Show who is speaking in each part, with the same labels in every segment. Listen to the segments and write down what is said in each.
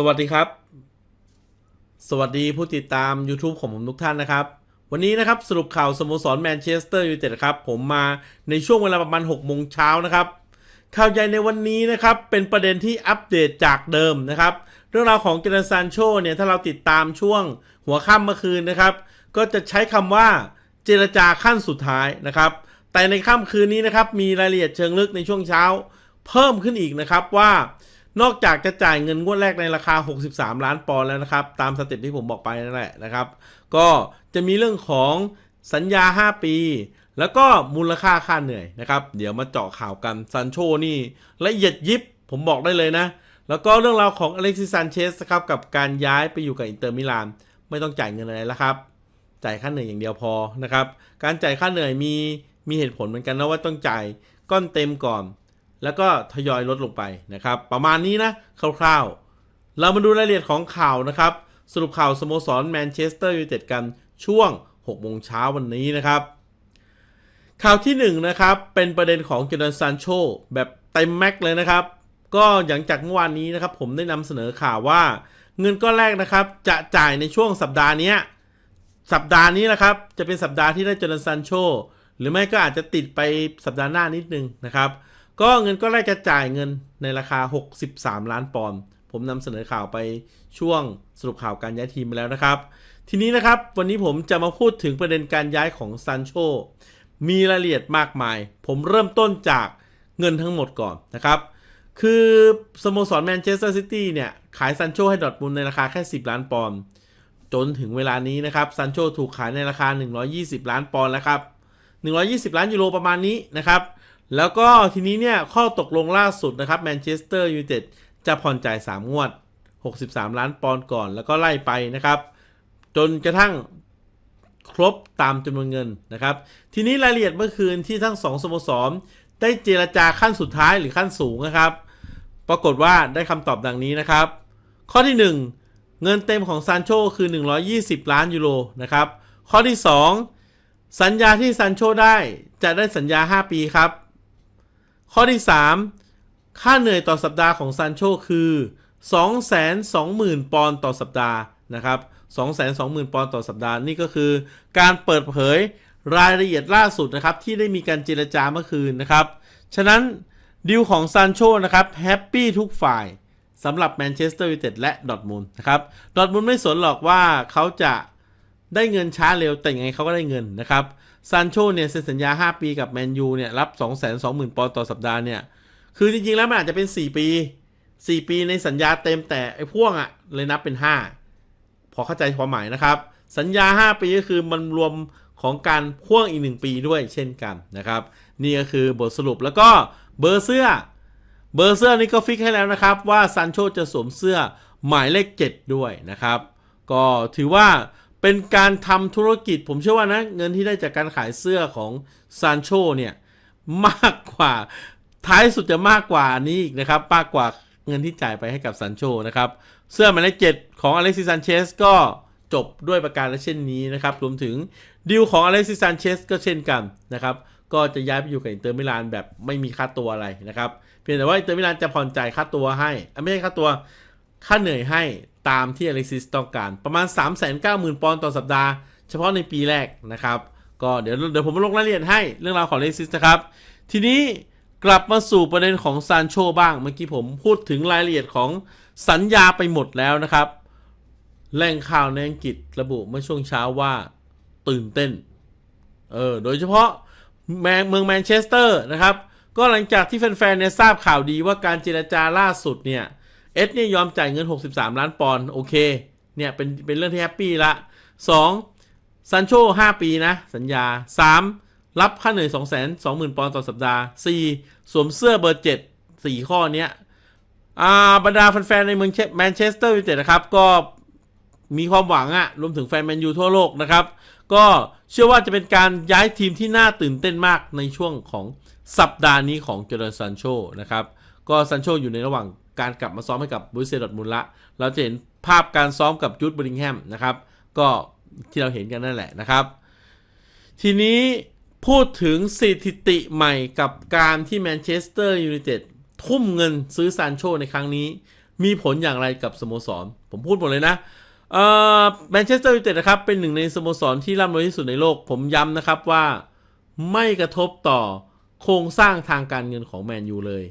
Speaker 1: สวัสดีครับ สวัสดีผู้ติดตาม YouTube ของผมทุกท่านนะครับ วันนี้นะครับสรุปข่าวสโมสรแมนเชสเตอร์ยูไนเต็ดครับ ผมมาในช่วงเวลาประมาณ6โมงเช้านะครับ ข่าวใหญ่ในวันนี้นะครับ เป็นประเด็นที่อัปเดตจากเดิมนะครับ เรื่องราวของเจเนซานโชเนี่ย ถ้าเราติดตามช่วงหัวค่ำเมื่อคืนนะครับ ก็จะใช้คำว่าเจรจาขั้นสุดท้ายนะครับ แต่ในค่ำคืนนี้นะครับมีรายละเอียดเชิงลึกในช่วงเช้า เพิ่มขึ้นอีกนะครับว่า นอกจากจะจ่ายเงินงวดแรกในราคา 63 ล้านปอนด์แล้วนะครับ ตามสเต็ปที่ผมบอกไปนั่นแหละนะครับ ก็จะมีเรื่องของสัญญา 5 ปี แล้วก็มูลค่าค่าเหนื่อยนะครับ เดี๋ยวมาเจาะข่าวกันซันโชนี่ละเอียดยิบผมบอกได้เลยนะ แล้วก็เรื่องราวของอเล็กซิสซานเชสครับกับการย้ายไปอยู่กับอินเตอร์มิลานไม่ต้องจ่ายเงินอะไรแล้วครับ จ่ายค่าเหนื่อยอย่างเดียวพอนะครับ การจ่ายค่าเหนื่อยมีมีเหตุผลเหมือนกันนะว่าต้องจ่ายก้อนเต็มก่อน แล้วก็ทยอยลดลงไปนะครับ ประมาณนี้นะคร่าวๆ เรามาดูรายละเอียดของข่าวนะครับ สรุปข่าวสโมสรแมนเชสเตอร์ยูไนเต็ดกันช่วง6โมงเช้าวันนี้นะครับ ข่าวที่1นะครับ เป็นประเด็นของเจอร์ซานโชแบบเต็มแม็กเลยนะครับ ก็อย่างจากเมื่อวานนี้นะครับ ผมได้นำเสนอข่าวว่า เงินก้อนแรกนะครับ จะจ่ายในช่วงสัปดาห์นี้สัปดาห์นี้นะครับ จะเป็นสัปดาห์ที่ได้เจอร์ซานโชหรือไม่ก็อาจจะติดไปสัปดาห์หน้านิดนึงนะครับ ก็เงินก็แรกจะจ่ายเงินในราคา 63 ล้านปอนด์ผมนำเสนอข่าวไปช่วงสรุปข่าวการย้ายทีมไปแล้วนะครับ ทีนี้นะครับวันนี้ผมจะมาพูดถึงประเด็นการย้ายของซันโชมีรายละเอียดมากมาย ผมเริ่มต้นจากเงินทั้งหมดก่อนนะครับ คือสโมสรแมนเชสเตอร์ซิตี้เนี่ย ขายซันโชให้ดอทมุนในราคาแค่ 10 ล้านปอนด์จนถึงเวลานี้นะครับซันโชถูกขายในราคา 120 ล้านปอนด์แล้วครับ 120 ล้านยูโรประมาณนี้นะครับ แล้วก็ทีนี้เนี่ยข้อตกลงล่าสุดนะครับแมนเชสเตอร์ยูไนเต็ดจะผ่อนจ่าย 3 งวด 63 ล้านปอนด์ก่อนแล้วก็ไล่ไปนะครับ จนกระทั่งครบตามจำนวนเงินนะครับ ทีนี้รายละเอียดเมื่อคืนที่ทั้ง 2สโมสร ได้เจรจาขั้นสุดท้ายหรือขั้นสูงนะครับ ปรากฏว่าได้คำตอบดังนี้นะครับ ข้อที่ 1 เงินเต็มของซานโชคือ 120 ล้านยูโรนะครับข้อที่ 2 สัญญาที่ซานโชได้จะได้สัญญา 5 ปีครับ ข้อที่ 3 ค่าเหนื่อยต่อสัปดาห์ของซานโชคือ 220,000 ปอนด์ต่อสัปดาห์นะครับ220,000 ปอนด์ต่อสัปดาห์นี่ก็คือ การเปิดเผยรายละเอียดล่าสุดนะครับที่ได้มีการเจรจาเมื่อคืนนะครับ ฉะนั้นดีลของซานโชนะครับแฮปปี้ทุกฝ่ายสำหรับแมนเชสเตอร์ยูไนเต็ดและดอทมุนด์นะครับดอทมุนด์ไม่สนหรอกว่าเขาจะได้เงินช้าเร็วแต่ยังไงเขาก็ได้เงินนะครับ ซานโชเนี่ยเซ็นสัญญา 5 ปีกับแมนยูเนี่ยรับ220,000ปอนด์ต่อสัปดาห์เนี่ย คือจริงๆ แล้วมันอาจจะเป็น 4 ปี 4 ปีในสัญญาเต็มแต่ไอ้พ่วงอะเลยนับเป็น 5 พอเข้าใจความหมายนะครับ สัญญา 5 ปีก็คือมันรวมของการพ่วงอีก 1 ปีด้วยเช่นกันนะครับ นี่ก็คือบทสรุปแล้วก็เบอร์เสื้อ เบอร์เสื้อนี่ก็ฟิกให้แล้วนะครับ ว่าซานโชจะสวมเสื้อหมายเลข 7 ด้วยนะครับ ก็ถือว่า เป็นการทำธุรกิจ ผมเชื่อว่านะ เงินที่ได้จากการขายเสื้อของซานโชเนี่ย มากกว่าท้ายสุดจะมากกว่านี้อีกนะครับ มากกว่าเงินที่จ่ายไปให้กับซานโชนะครับ เสื้อหมายเลขเจ็ดของอเล็กซิสซานเชสก็จบด้วยประการและเช่นนี้นะครับ รวมถึงดีลของอเล็กซิสซานเชสก็เช่นกันนะครับ ก็จะย้ายไปอยู่กับอินเตอร์มิลานแบบไม่มีค่าตัวอะไรนะครับ เพียงแต่ว่าอินเตอร์มิลานจะผ่อนจ่ายค่าตัวให้ ไม่ใช่ค่าตัว ค่าเหนื่อยให้ ตามที่อเล็กซิสต้องการประมาณ 390,000 ปอนด์ต่อสัปดาห์ เฉพาะในปีแรกนะครับ ก็เดี๋ยวเดี๋ยวผมมาลงรายละเอียดให้เรื่องราวของอเล็กซิสนะครับ ทีนี้กลับมาสู่ประเด็นของซานโชบ้าง เมื่อกี้ผมพูดถึงรายละเอียดของสัญญาไปหมดแล้วนะครับ แหล่งข่าวในอังกฤษระบุเมื่อช่วงเช้าว่าตื่นเต้น เออ โดยเฉพาะแมเมืองแมนเชสเตอร์นะครับ ก็หลังจากที่แฟนๆเนี่ยทราบข่าวดีว่าการเจรจาล่าสุดเนี่ย เอสเนี่ยยอมจ่ายเงิน 63 ล้านปอนด์โอเค เนี่ยเป็นเป็นเรื่องที่แฮปปี้ละ 2. ซันโช5 ปีนะ สัญญา 3. รับค่าเหนื่อย 2 2 0 0 0 0 ปอนด์ต่อสัปดาห์ 4. สวมเสื้อเบอร์ 7 4 ข้อเนี้ยอ่าบรรดาแฟนๆในเมืองแมนเชสเตอร์ยูไนเต็ดนะครับ ก็มีความหวังอะรวมถึงแฟนแมนยูทั่วโลกนะครับ ก็เชื่อว่าจะเป็นการย้ายทีมที่น่าตื่นเต้นมากในช่วงของสัปดาห์นี้ของเจอร์ซันโชนะครับ ก็ซันโชอยู่ในระหว่าง การกลับมาซ้อมให้กับบูเซดอดมุลละ เราจะเห็นภาพการซ้อมกับจูดบริงแฮมนะครับ ก็ที่เราเห็นกันนั่นแหละนะครับ ทีนี้พูดถึงสถิติใหม่กับการที่แมนเชสเตอร์ยูไนเต็ดทุ่มเงินซื้อซานโชในครั้งนี้ มีผลอย่างไรกับสโมสร ผมพูดหมดเลยนะแมนเชสเตอร์ยูไนเต็ดนะครับเป็นหนึ่งในสโมสรที่ร่ำรวยที่สุดในโลก ผมย้ำนะครับว่าไม่กระทบต่อโครงสร้างทางการเงินของแมนยูเลย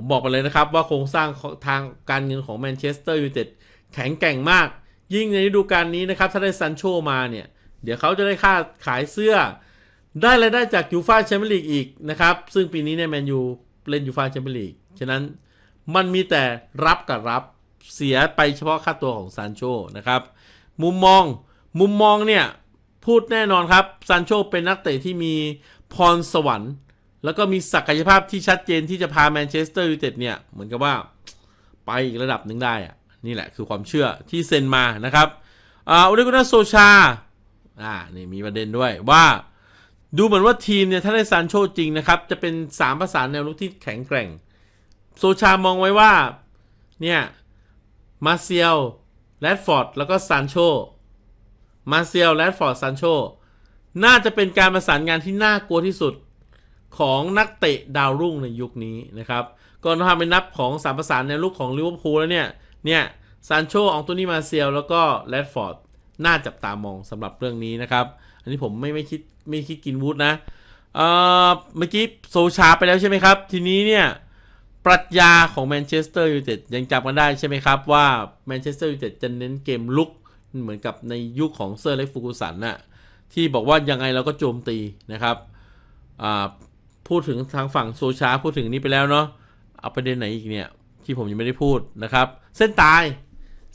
Speaker 1: ผมบอกไปเลยนะครับว่าโครงสร้างทางการเงินของแมนเชสเตอร์ยูไนเต็ดแข็งแกร่งมาก ยิ่งในฤดูกาลนี้นะครับ ถ้าได้ซันโชมาเนี่ย เดี๋ยวเขาจะได้ค่าขายเสื้อ ได้รายได้จากยูฟาแชมเปี้ยนลีกอีกนะครับ ซึ่งปีนี้เนี่ยแมนยูเล่นยูฟาแชมเปี้ยนลีกฉะนั้นมันมีแต่รับกับรับเสียไปเฉพาะค่าตัวของซานโชนะครับ มุมมองมุมมองเนี่ยพูดแน่นอนครับซานโชเป็นนักเตะที่มีพรสวรรค์ แล้วก็มีศักยภาพที่ชัดเจนที่จะพาแมนเชสเตอร์ยูไนเต็ดเนี่ย เหมือนกับว่าไปอีกระดับหนึ่งได้อะนี่แหละคือความเชื่อที่เซ็นมานะครับอ่าอุดกุนาโซชาอ่านี่มีประเด็นด้วยว่าดูเหมือนว่าทีมเนี่ยถ้าได้ซานโชจริงนะครับ จะเป็นสามประสาแนวรุกที่แข็งแกร่ง โซชามองไว้ว่า เนี่ยมาเซียลแรดฟอร์ดแล้วก็ซานโชมาเซียลแรดฟอร์ดซานโชน่าจะเป็นการประสานงานที่น่ากลัวที่สุด ของนักเตะดาวรุ่งในยุคนี้นะครับก่อนทำเป็นนับของสามประสานในลูกของลิเวอร์พูลแล้วเนี่ยเนี่ยซานโชองตัวนี้มาเซียลแล้วก็แรดฟอร์ดน่าจับตามองสำหรับเรื่องนี้นะครับ อันนี้ผมไม่ไม่คิดไม่คิดกินวูดนะเอ่อเมื่อกี้โซชาไปแล้วใช่ไหมครับ ทีนี้เนี่ยปรัชญาของแมนเชสเตอร์ยูไนเต็ดยังจำกันได้ใช่ไหมครับ ว่าแมนเชสเตอร์ยูไนเต็ดจะเน้นเกมลุกเหมือนกับในยุคของเซอร์เล็กฟูกุสันน่ะที่บอกว่ายังไงเราก็โจมตีนะครับ พูดถึงทางฝั่งโซชาพูดถึงนี้ไปแล้วเนาะเอาประเด็นไหนอีกเนี่ย ที่ผมยังไม่ได้พูดนะครับ เส้นตาย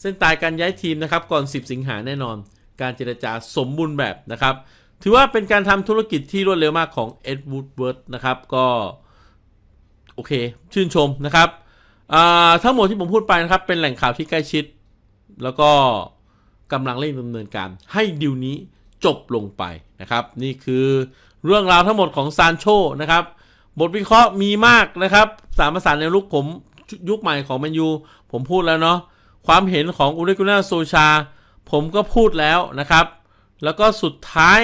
Speaker 1: เส้นตายการย้ายทีมนะครับ ก่อน 10 สิงหาแน่นอน การเจรจาสมบูรณ์แบบนะครับ ถือว่าเป็นการทำธุรกิจที่รวดเร็วมากของเอ็ดวูดเวิร์ดนะครับ ก็ โอเค ชื่นชมนะครับทั้งหมดที่ผมพูดไปนะครับ เป็นแหล่งข่าวที่ใกล้ชิด แล้วก็กำลังเร่งดำเนินการให้ดิวนี้จบลงไปนะครับ นี่คือ เรื่องราวทั้งหมดของซานโชนะครับ บทวิเคราะห์มีมากนะครับสามภาษาในลุกผมยุคใหม่ของแมนยู ผมพูดแล้วเนาะความเห็นของอุริกุน่าโซชา ผมก็พูดแล้วนะครับ แล้วก็สุดท้าย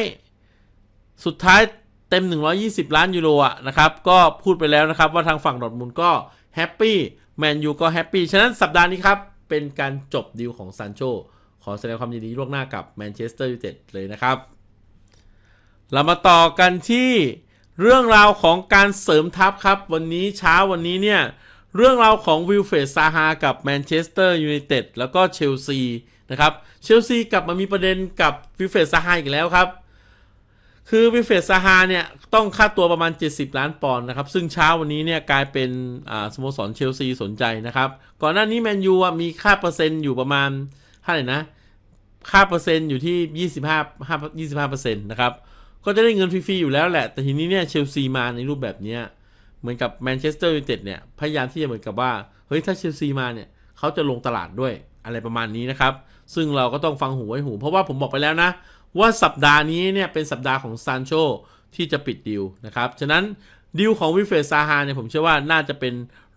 Speaker 1: สุดท้ายเต็ม 120 ล้านยูโรอะนะครับ ก็พูดไปแล้วนะครับ ว่าทางฝั่งดอทมุนก็แฮปปี้แมนยูก็แฮปปี้ฉะนั้นสัปดาห์นี้ครับ เป็นการจบดีลของซานโชขอแสดงความยินดีล่วงหน้ากับแมนเชสเตอร์ยูไนเต็ดเลยนะครับ เรามาต่อกันที่เรื่องราวของการเสริมทัพครับ วันนี้เช้าวันนี้เนี่ย เรื่องราวของวิลเฟดซาฮากับแมนเชสเตอร์ยูไนเต็ดแล้วก็เชลซีนะครับเชลซีกลับมามีประเด็นกับวิลเฟดซาฮาอีกแล้วครับ คือวิเฟสซาฮาเนี่ย ต้องค่าตัวประมาณ 70 ล้านปอนด์นะครับ ซึ่งเช้าวันนี้เนี่ยกลายเป็นสโมสรเชลซีสนใจนะครับ ก่อนหน้านี้แมนยูมีค่าเปอร์เซ็นต์อยู่ประมาณเท่าไหร่นะค่าเปอร์เซ็นต์อยู่ที่ 25 25เปอร์เซ็นต์นะครับ ก็จะได้เงินฟรีๆอยู่แล้วแหละ แต่ทีนี้เนี่ยเชลซีมาในรูปแบบเนี้ยเหมือนกับแมนเชสเตอร์ยูไนเต็ดเนี่ยพยายามที่จะเหมือนกับว่าเฮ้ยถ้าเชลซีมาเนี่ยเขาจะลงตลาดด้วยอะไรประมาณนี้นะครับ ซึ่งเราก็ต้องฟังหูไว้หู เพราะว่าผมบอกไปแล้วนะ ว่าสัปดาห์นี้เนี่ยเป็นสัปดาห์ของซานโชที่จะปิดดิวนะครับ ฉะนั้นดิวของวิเฟซาฮาเนี่ยผมเชื่อว่าน่าจะเป็น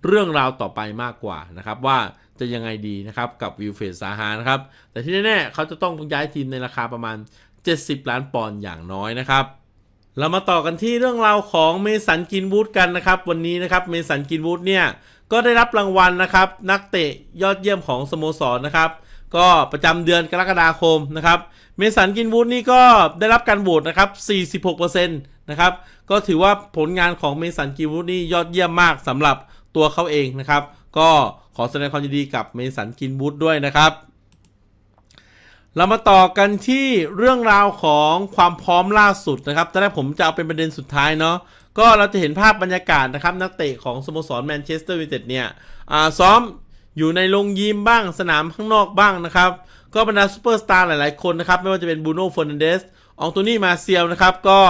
Speaker 1: เรื่องราวต่อไปมากกว่านะครับ ว่าจะยังไงดีนะครับกับวิลเฟซาฮานะครับ แต่ที่แน่ๆเขาจะต้องย้ายทีมในราคาประมาณ 70 ล้านปอนด์อย่างน้อยนะครับเรามาต่อกันที่เรื่องราวของเมสันกินวูดกันนะครับ วันนี้นะครับเมสันกินวูดเนี่ยก็ได้รับรางวัลนะครับ นักเตะยอดเยี่ยมของสโมสรนะครับ ก็ประจำเดือนกรกฎาคมนะครับ เมสันกินวูดนี่ก็ได้รับการโหวตนะครับ 46%นะครับก็ถือว่าผลงานของเมสันกินวูดนี่ยอดเยี่ยมมากสำหรับตัวเขาเองนะครับ ก็ขอแสดงความยินดีกับเมสันกินวูดด้วยนะครับ เรามาต่อกันที่เรื่องราวของความพร้อมล่าสุดนะครับตอนแรกผมจะเอาเป็นประเด็นสุดท้ายเนาะ ก็เราจะเห็นภาพบรรยากาศนะครับ นักเตะของสโมสรแมนเชสเตอร์ยูไนเต็ดเนี่ยซ้อมอยู่ในโรงยิมบ้างสนามข้างนอกบ้างนะครับ ก็บรรดาซูเปอร์สตาร์หลายๆคนนะครับ ไม่ว่าจะเป็นบูโน่ฟอร์นันเดสองตัวนี้มาเซียลนะครับ ก็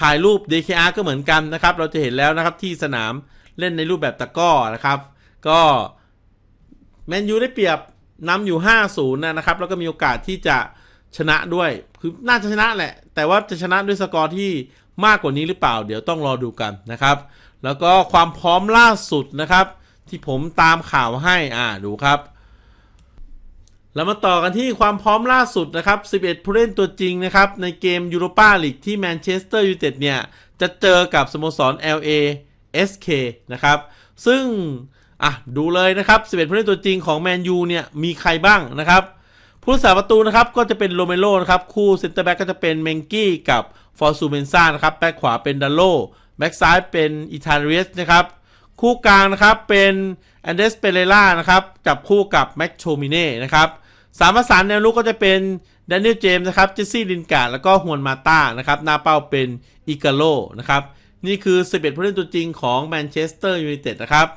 Speaker 1: ถ่ายรูป DKR ก็เหมือนกันนะครับ เราจะเห็นแล้วนะครับที่สนามเล่นในรูปแบบตะก้อนะครับ ก็แมนยูได้เปรียบ นำอยู่ 5-0นะครับ แล้วก็มีโอกาสที่จะชนะด้วย คือน่าจะชนะแหละ แต่ว่าจะชนะด้วยสกอร์ที่มากกว่านี้หรือเปล่า เดี๋ยวต้องรอดูกันนะครับ แล้วก็ความพร้อมล่าสุดนะครับ ที่ผมตามข่าวให้อ่าดูครับเรามาต่อกันที่ความพร้อมล่าสุดนะครับ 11 ผู้เล่นตัวจริงนะครับ ในเกมยูโรปาลีกที่แมนเชสเตอร์ยูไนเต็ดเนี่ย จะเจอกับสโมสร LA SK นะครับ ซึ่ง อะดูเลยนะครับ11ผู้เล่นตัวจริงของแมนยูเนี่ยมีใครบ้างนะครับผู้รักษาประตูนะครับก็จะเป็นโรเมโรนะครับคู่เซนเตอร์แบ็กก็จะเป็นเมงกี้กับฟอร์ซูเมนซ่านะครับแบ็กขวาเป็นดัลโลแบ็กซ้ายเป็นอิตาเลียสนะครับคู่กลางนะครับเป็นแอนเดสเปเรล่านะครับจับคู่กับแม็กโชมิเน่นะครับสามประสานแนวลุกก็จะเป็นแดเนียลเจมส์นะครับเจสซี่ลินการ์ดแล้วก็ฮวนมาต้านะครับหน้าเป้าเป็นอิกาโลนะครับนี่คือ 11ผู้เล่นตัวจริงของแมนเชสเตอร์ยูไนเต็ดนะครับ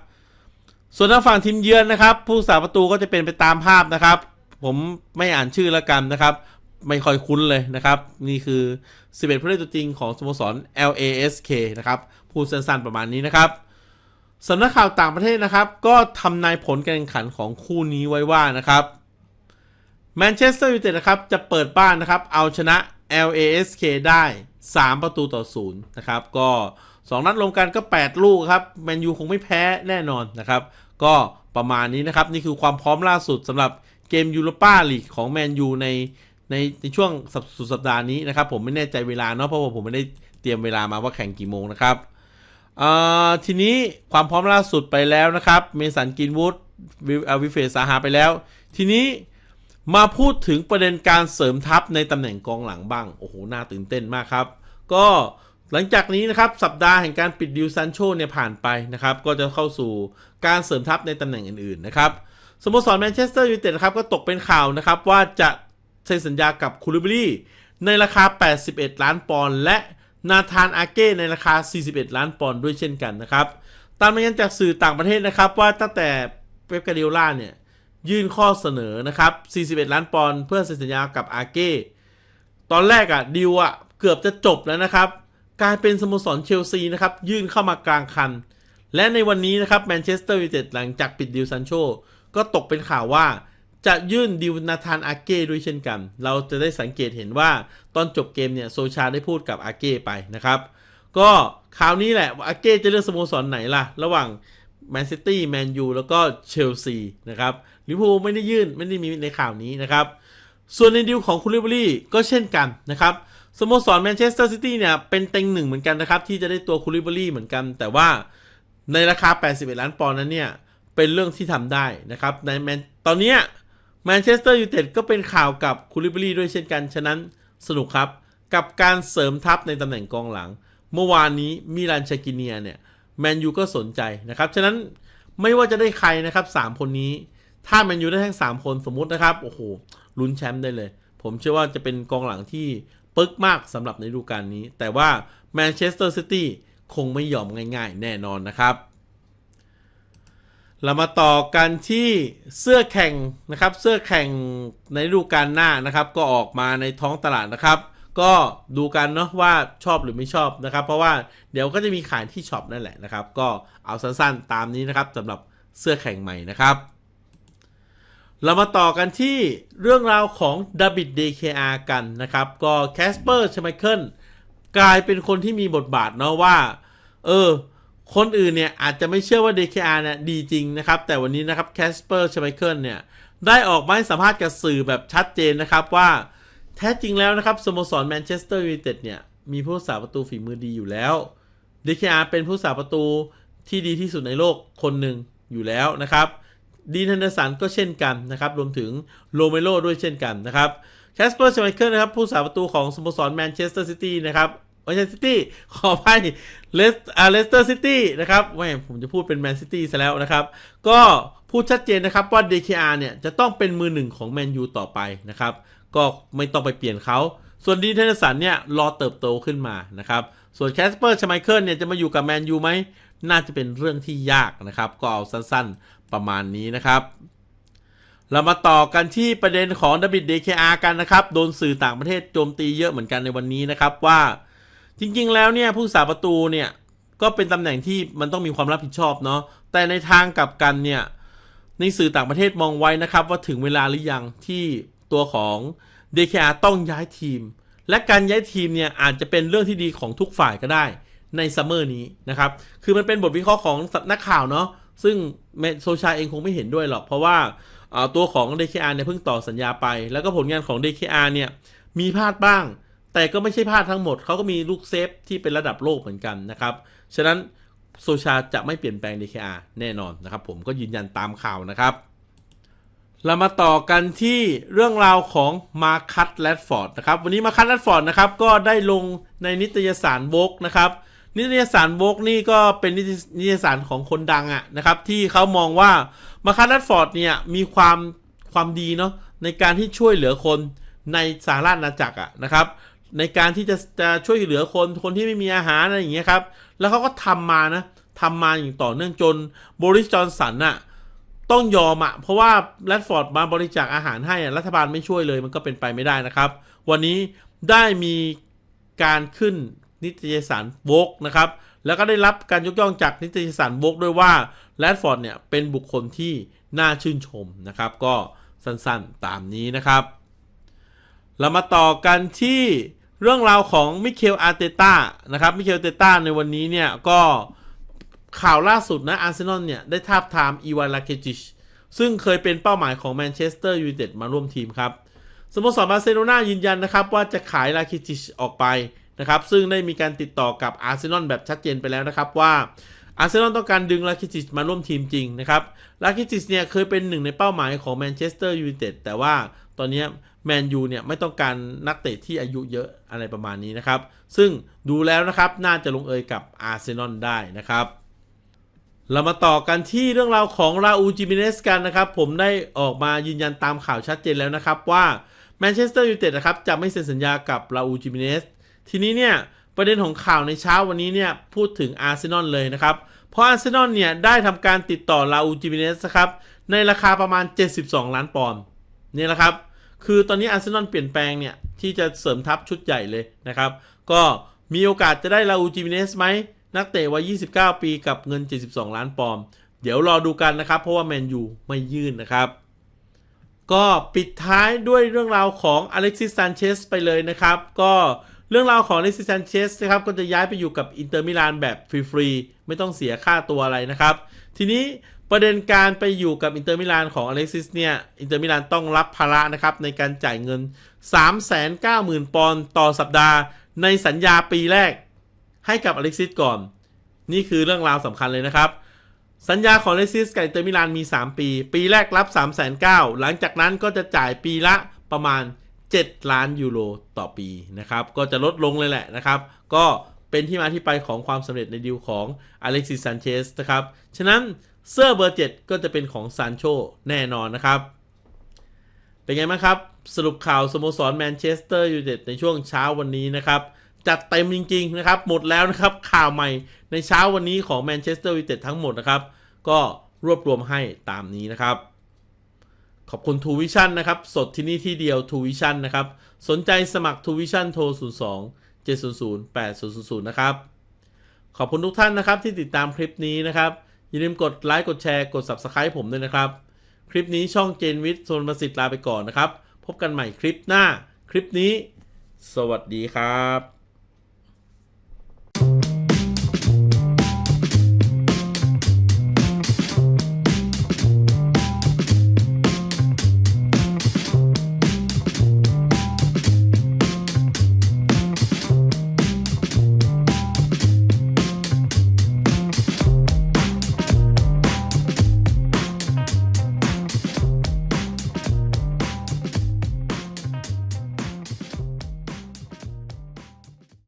Speaker 1: ส่วนทางฝั่งทีมเยือนนะครับ ผู้สาประตูก็จะเป็นไปตามภาพนะครับ ผมไม่อ่านชื่อแล้วกันนะครับ ไม่ค่อยคุ้นเลยนะครับ นี่คือ 11ผู้เล่นตัวจริงของสโมสร LASK นะครับพูดสั้นๆประมาณนี้นะครับสำนักข่าวต่างประเทศนะครับ ก็ทำนายผลการแข่งขันของคู่นี้ไว้ว่านะครับแมนเชสเตอร์ยูไนเต็ดนะครับจะเปิดบ้านนะครับ เอาชนะ LASK ได้ 3 ประตูต่อ0นะครับ ก็ 2 นัดลงกันก็ 8 ลูกครับแมนยูคงไม่แพ้แน่นอนนะครับ ก็ประมาณนี้นะครับ นี่คือความพร้อมล่าสุดสำหรับเกมยูโรป้าลีกของแมนยูในในในช่วงสุดสัปดาห์นี้นะครับ ผมไม่แน่ใจเวลาเนาะเพราะว่าผมไม่ได้เตรียมเวลามาว่าแข่งกี่โมงนะครับทีนี้ความพร้อมล่าสุดไปแล้วนะครับ เมสันกินวูดวิเฟสาหาไปแล้ว ทีนี้มาพูดถึงประเด็นการเสริมทัพในตำแหน่งกองหลังบ้าง โอ้โห น่าตื่นเต้นมากครับ ก็ หลังจากนี้นะครับสัปดาห์แห่งการปิดดิวซันโชเนี่ยผ่านไปนะครับก็จะเข้าสู่การเสริมทัพในตำแหน่งอื่นๆนะครับสโมสรแมนเชสเตอร์ยูไนเต็ดครับก็ตกเป็นข่าวนะครับว่าจะเซ็นสัญญากับคูลิบรีในราคา 81 ล้านปอนด์และนาธานอาเก้ในราคา 41 ล้านปอนด์ด้วยเช่นกันนะครับตามรายงานจากสื่อต่างประเทศนะครับว่าตั้งแต่เป๊ปกาเดียล่าเนี่ยยื่นข้อเสนอนะครับ 41 ล้านปอนด์เพื่อเซ็นสัญญากับอาเก้ตอนแรกอะดิวอะเกือบจะจบแล้วนะครับ กลายเป็นสโมสรเชลซีนะครับยื่นเข้ามากลางคัน และในวันนี้นะครับแมนเชสเตอร์ยูไนเต็ดหลังจากปิดดิวซันโชก็ตกเป็นข่าวว่าจะยื่นดิวนาธานอาเก้ด้วยเช่นกัน เราจะได้สังเกตเห็นว่าตอนจบเกมเนี่ยโซชาได้พูดกับอาเก้ไปนะครับ ก็ข่าวนี้แหละอาเก้จะเลือกสโมสรไหนล่ะ ระหว่างแมนซิตี้แมนยูแล้วก็เชลซีนะครับลิเวอร์พูลไม่ได้ยื่นไม่ได้มีในข่าวนี้นะครับ ส่วนในดิวของคุณลิเวอรี่ก็เช่นกันนะครับ สโมสรแมนเชสเตอร์ซิตี้เนี่ย เป็นเต็งหนึ่งเหมือนกันนะครับ ที่จะได้ตัวคุณลิเวอรี่เหมือนกัน แต่ว่าในราคา 81 ล้านปอนด์นั้นเนี่ย เป็นเรื่องที่ทำได้นะครับ ในแมนตอนนี้แมนเชสเตอร์ยูไนเต็ดก็เป็นข่าวกับคุณลิเวอรี่ด้วยเช่นกัน ฉะนั้นสนุกครับ กับการเสริมทัพในตำแหน่งกองหลัง เมื่อวานนี้มิลานชากิเนียเนี่ยแมนยูก็สนใจนะครับ ฉะนั้นไม่ว่าจะได้ใครนะครับ 3 คนนี้ ถ้าแมนยูได้ทั้ง 3 คนสมมุตินะครับ โอ้โหลุ้นแชมป์ได้เลย ผมเชื่อว่าจะเป็นกองหลังที่ ปึ๊กมากสำหรับในฤดูกาลนี้ แต่ว่าแมนเชสเตอร์ซิตี้คงไม่ยอมง่าย ๆ แน่นอนนะครับ เรามาต่อกันที่เสื้อแข่งนะครับ เสื้อแข่งในฤดูกาลหน้านะครับ ก็ออกมาในท้องตลาดนะครับ ก็ดูกันเนาะว่าชอบหรือไม่ชอบนะครับ เพราะว่าเดี๋ยวก็จะมีขายที่ช็อปนั่นแหละนะครับ ก็เอาสั้นๆตามนี้นะครับสำหรับเสื้อแข่งใหม่นะครับ เรามาต่อกันที่เรื่องราวของดับบิด DKR กันนะครับ ก็แคสเปอร์ชไมเคิลกลายเป็นคนที่มีบทบาทเนาะว่า เออ คนอื่นเนี่ยอาจจะไม่เชื่อว่า DKR เนี่ยดีจริงนะครับ แต่วันนี้นะครับแคสเปอร์ชไมเคิลเนี่ย ได้ออกมาให้สัมภาษณ์กับสื่อแบบชัดเจนนะครับว่า แท้จริงแล้วนะครับสโมสรแมนเชสเตอร์ยูไนเต็ดเนี่ย มีผู้สาประตูฝีมือดีอยู่แล้ว DKR เป็นผู้สาประตูที่ดีที่สุดในโลกคนหนึ่งอยู่แล้วนะครับ ดีนเฮนเดอร์สันก็เช่นกันนะครับ รวมถึงโรเมโรด้วยเช่นกันนะครับแคสเปอร์ชไมเคิลนะครับ ผู้สาประตูของสโมสรแมนเชสเตอร์ซิตี้นะครับแมนเชสเตอร์ซิตี้ขอไปเลสอาเลสเตอร์ซิตี้นะครับไม่ผมจะพูดเป็นแมนซิตี้ซะแล้วนะครับ ก็พูดชัดเจนนะครับว่า DKR เนี่ยจะต้องเป็นมือหนึ่งของแมนยูต่อไปนะครับ ก็ไม่ต้องไปเปลี่ยนเขา ส่วนดีเทนสันเนี่ยรอเติบโตขึ้นมานะครับ ส่วนแคสเปอร์ชไมเคิลเนี่ยจะมาอยู่กับแมนยูไหม น่าจะเป็นเรื่องที่ยากนะครับ ก็เอาสั้นๆประมาณนี้นะครับ เรามาต่อกันที่ประเด็นของดับบิดเดคอากันนะครับ โดนสื่อต่างประเทศโจมตีเยอะเหมือนกันในวันนี้นะครับว่าจริงๆแล้วเนี่ยผู้สาประตูเนี่ยก็เป็นตำแหน่งที่มันต้องมีความรับผิดชอบเนาะแต่ในทางกลับกันเนี่ยในสื่อต่างประเทศมองไว้นะครับ ว่าถึงเวลาหรือยังที่ตัวของ DKR ต้องย้ายทีม และการย้ายทีมเนี่ยอาจจะเป็นเรื่องที่ดีของทุกฝ่ายก็ได้ในซัมเมอร์นี้นะครับ คือมันเป็นบทวิเคราะห์ของนักข่าวเนาะ ซึ่งโซชาเองคงไม่เห็นด้วยหรอก เพราะว่าตัวของ DKR เนี่ยเพิ่งต่อสัญญาไป แล้วก็ผลงานของ DKR เนี่ยมีพลาดบ้าง แต่ก็ไม่ใช่พลาดทั้งหมด เขาก็มีลูกเซฟที่เป็นระดับโลกเหมือนกันนะครับ ฉะนั้นโซชาจะไม่เปลี่ยนแปลง DKR แน่นอนนะครับ ผมก็ยืนยันตามข่าวนะครับ เรามาต่อกันที่เรื่องราวของมาคัตแรดฟอร์ดนะครับ วันนี้มาคัตแรดฟอร์ดนะครับก็ได้ลงในนิตยสารโวกนะครับ นิตยสารโวกนี่ก็เป็นนิตยสารของคนดังอะนะครับ ที่เขามองว่ามาคัตแรดฟอร์ดเนี่ยมีความความดีเนาะในการที่ช่วยเหลือคนในสหราชอาณาจักรอะนะครับ ในการที่จะจะช่วยเหลือคนคนที่ไม่มีอาหารอะไรอย่างเงี้ยครับ แล้วเขาก็ทำมานะทำมาอย่างต่อเนื่องจนบริสจอนสันอะ ต้องยอมอะเพราะว่าแรดฟอร์ดมาบริจาคอาหารให้รัฐบาลไม่ช่วยเลยมันก็เป็นไปไม่ได้นะครับ วันนี้ได้มีการขึ้นนิตยสารโวกนะครับ แล้วก็ได้รับการยกย่องจากนิตยสารโวกด้วยว่าแรดฟอร์ดเนี่ยเป็นบุคคลที่น่าชื่นชมนะครับ ก็สั้นๆตามนี้นะครับ เรามาต่อกันที่เรื่องราวของมิเคลอาร์เตต้านะครับมิเคลอาร์เตต้าในวันนี้เนี่ยก็ ข่าวล่าสุดนะอาร์เซนอลเนี่ย ได้ทาบทามอีวานลาเคจิชซึ่งเคยเป็นเป้าหมายของแมนเชสเตอร์ยูไนเต็ดมาร่วมทีมครับสโมสรบาร์เซโลนายืนยันนะครับว่าจะขายลาเคจิชออกไปนะครับ ซึ่งได้มีการติดต่อกับอาร์เซนอลแบบชัดเจนไปแล้วนะครับว่าอาร์เซนอลต้องการดึงลาคิจิชมาร่วมทีมจริงนะครับลาคิจิชเนี่ยเคยเป็นหนึ่งในเป้าหมายของแมนเชสเตอร์ยูไนเต็ดแต่ว่าตอนนี้แมนยูเนี่ยไม่ต้องการนักเตะที่อายุเยอะอะไรประมาณนี้นะครับ ซึ่งดูแล้วนะครับน่าจะลงเอยกับอาร์เซนอลได้นะครับ เรามาต่อกันที่เรื่องราวของราอูจิมิเนสกันนะครับ ผมได้ออกมายืนยันตามข่าวชัดเจนแล้วนะครับว่าแมนเชสเตอร์ยูไนเต็ดนะครับจะไม่เซ็นสัญญากับราอูจิมิเนสทีนี้เนี่ยประเด็นของข่าวในเช้าวันนี้เนี่ยพูดถึงอาร์เซนอลเลยนะครับ เพราะอาร์เซนอลเนี่ยได้ทำการติดต่อราอูจิมิเนสครับในราคาประมาณ 72 ล้านปอนด์นี่แหละครับคือตอนนี้อาร์เซนอลเปลี่ยนแปลงเนี่ยที่จะเสริมทัพชุดใหญ่เลยนะครับ ก็มีโอกาสจะได้ราอูจิมิเนสไหม นักเตะวัย 29 ปีกับเงิน 72 ล้านปอนด์เดี๋ยวรอดูกันนะครับ เพราะว่าแมนยูไม่ยื่นนะครับ ก็ปิดท้ายด้วยเรื่องราวของอเล็กซิสซานเชสไปเลยนะครับ ก็เรื่องราวของอเล็กซิสซานเชสนะครับ ก็จะย้ายไปอยู่กับอินเตอร์มิลานแบบฟรีๆไม่ต้องเสียค่าตัวอะไรนะครับ ทีนี้ประเด็นการไปอยู่กับอินเตอร์มิลานของอเล็กซิสเนี่ยอินเตอร์มิลานต้องรับภาระนะครับในการจ่ายเงิน 390,000 ปอนด์ต่อสัปดาห์ ในสัญญาปีแรก ให้กับอเล็กซิสก่อน นี่คือเรื่องราวสำคัญเลยนะครับ สัญญาของอเล็กซิสกับเตอร์มิลานมี 3 ปี ปีแรกรับ 3 9 0 0 0หลังจากนั้นก็จะจ่ายปีละประมาณ 7 ล้านยูโรต่อปีนะครับ ก็จะลดลงเลยแหละนะครับ ก็เป็นที่มาที่ไปของความสำเร็จในดีลของอเล็กซิสซานเชสนะครับ ฉะนั้นเสื้อเบอร์ 7 ก็จะเป็นของซานโชแน่นอนนะครับ เป็นไงบ้างครับ สรุปข่าวสโมสรแมนเชสเตอร์ยูไนเต็ดในช่วงเช้าวันนี้นะครับ จัดเต็มจริง ๆ นะครับ หมดแล้วนะครับข่าวใหม่ในเช้าวันนี้ของแมนเชสเตอร์ยูไนเต็ดทั้งหมดนะครับ ก็รวบรวมให้ตามนี้นะครับ ขอบคุณทูวิชั่นนะครับ สดที่นี่ที่เดียวทูวิชั่นนะครับ สนใจสมัครทูวิชั่นโทร 02 700 8000 นะครับ ขอบคุณทุกท่านนะครับที่ติดตามคลิปนี้นะครับ อย่าลืมกดไลค์กดแชร์กด Subscribe ผมด้วยนะครับ คลิปนี้ช่องเจนวิทย์โซนประสิทธิ์ลาไปก่อนนะครับ พบกันใหม่คลิปหน้า คลิปนี้ สวัสดีครับ